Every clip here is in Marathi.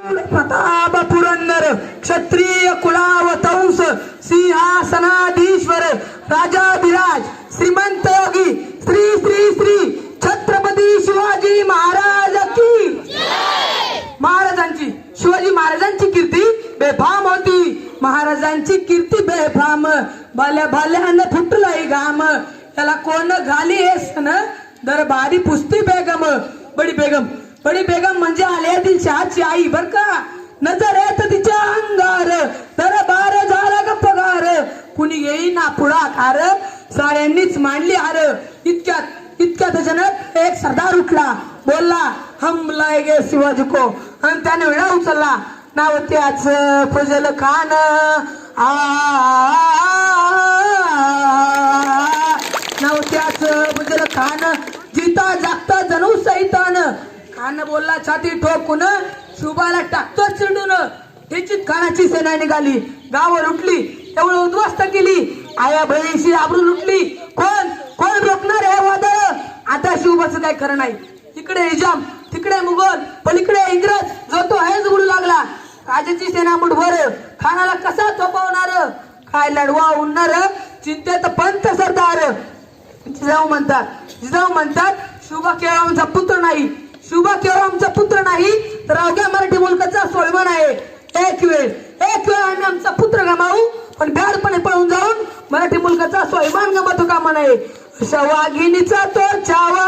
प्रताप पुरंदर क्षत्रिय कुलावतंस सिंहासनाधीश्वर राजाधिराज श्रीमंत योगी श्री श्री श्री छत्रपती शिवाजी महाराज की महाराजांची शिवाजी महाराजांची कीर्ती बेफाम होती. महाराजांची कीर्ती बेफाम भल्या भल्यानं फुटलाय घाम. त्याला कोण घाली हे सन दरबारी पुस्ती बेगम बडी बेगम. बडी बेगम म्हणजे आल्या शहाची आई बर का? नजर येत तिच्या अंगार दरबार झाला ग पगार कुणी येईना पुढाकार? साऱ्यांनीच मांडली हार. इतक्यात इतक्यात अचानक एक सरदार उठला. बोलला हम गे शिवाजी को. आणि त्याने विडा उचलला. नाव त्याच फजल खान आ नाव त्याच फजल खान जिता जागता जणू सैतान अन्न बोलला छाती ठोकून शुभाला टाकतो चिडून त्याची खानाची सेना निघाली गावावर उठली तेवढं उद्ध्वस्त केली. आया बहिणीशी आबरून उठली कोण? कोण रोखणार हे वादळ? आता शिवबाचं काय खरं नाही. इकडे निजाम तिकडे मुघल पलीकडे इंग्रज जो तो आहेच उडू लागला. राजाची सेना मुठभर खानाला कसा थोपवणार? काय लढवा उडणार चिंतेत पंत सरदार. जिजाऊ म्हणतात जिजाऊ म्हणतात शुभ केवळ पुत्र नाही. शुभा केवळ आमचा पुत्र नाही तर अवघ्या मराठी मुलकाचा स्वाभिमान आहे एक वेळ एक वेळ आम्ही आमचा पुत्र गमावू पण भ्याडपणे पळून जाऊन मराठी मुलकाचा स्वाभिमान गमावतो कामा नाही अशा वाघिणीचा तो चावा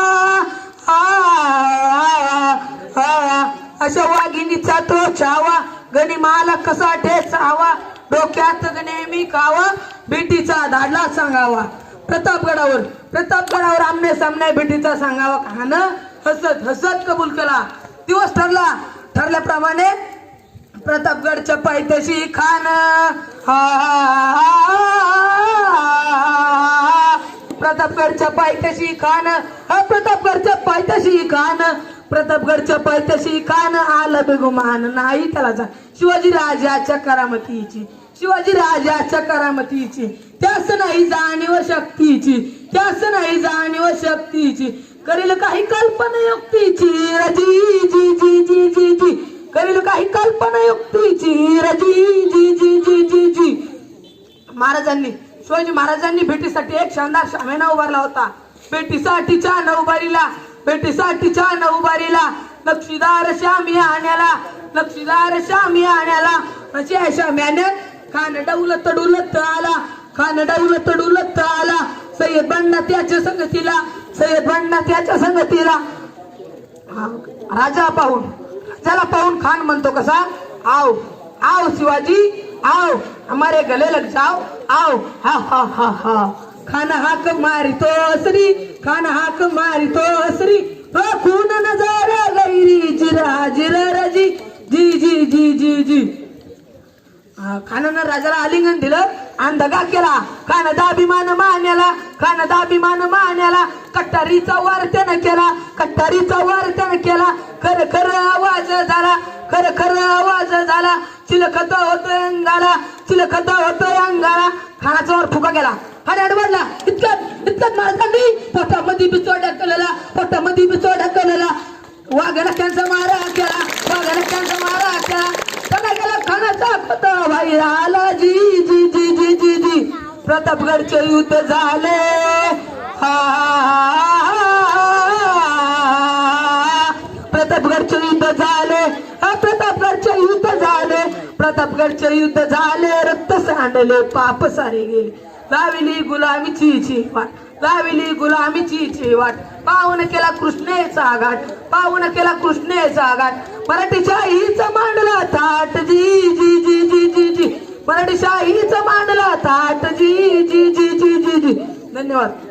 आ, आ, आ, अशा वाघिणीचा तो छावा गणिमाला कसा ठेचावा? डोक्यात नेहमी कावा बेटीचा धाडला सांगावा. प्रतापगडावर प्रतापगडावर आमने सामने बेटीचा सांगावा खानं हसत हसत कबूल केला दिवस ठरला. ठरल्याप्रमाणे प्रतापगडच्या पायथ्याशी खान. हा प्रतापगडच्या पायथ्याशी खान. हा प्रतापगडच्या पायथ्याशी खान. प्रतापगडच्या पायथ्याशी खान. आलं बेगुमान नाही त्याला जा. शिवाजी राजाच्या करामतीची. शिवाजी राजाच्या करामतीची. त्यास नाही जाणीव शक्तीची. त्यास नाही जाणीव शक्तीची. करील काही कल्पना युक्तीची रजी जी जी जी जी जी. करील काही कल्पना युक्तीची रजी जी जी जी जी जी. महाराजांनी शिवाजी महाराजांनी भेटीसाठी एक शानदार शामेना उभारला होता. भेटीसाठीच्या नऊबारीला भेटीसाठीच्या नऊबारीला नक्षीदार श्यामी आण्याला नक्षीदार श्यामी आण्याला. अशी श्याम्याने शाम्याने खान डौलत डुलत आला खान डौलत डुलत आला. सय्यद बंडा त्याच्या संगतीला सय्यद त्याच्या संगतीला राजा पाहून. राजाला पाहून खान म्हणतो कसा आओ आओ शिवाजी आओ हमारे गले लग जाओ आओ. हा हा हा हा. खान हाक मारितो श्री खान हाक मारितो असरी हो खून नजारा गैरी जिरा जिरा रजी जी जी जी जी जी हा, खानानं राजाला आलिंगन दिलं आणि दगा केला. खान अभिमान मान्याला खान अभिमान मान्याला. कट्टारीचा वार त्यानं केला कट्टारीचा वार त्यानं केला. खर खर आवाज झाला खर खर आवाज झाला. चिलखत होतोय अंगाला चिलखत होतोय अंगाला. खानाचा वर फुका गेला. आणि अडवडला. इतकं इतकं माणसांनी पोटामध्ये बिचोड ढकलला पोटामध्ये बिचोड ढकलला. वाघाला त्यांचा मारा केला वाघाला त्यांचा मारा केला. त्याला गेला खानाचा पता भाई आला जी जी जी जी जी जी. प्रतापगडचे युद्ध झाले. प्रतापगडचे युद्ध झाले. प्रतापगडचे युद्ध झाले. प्रतापगडचे युद्ध झाले. रक्त सांडले पाप सारे गेले. लाविली गुलामीची ची वाट. लाविली गुलामीची ची वाट. पावन केला कृष्णेचा घाट. पावन केला कृष्णेचा घाट. मराठीच्या हीच मांडला ताट जी जी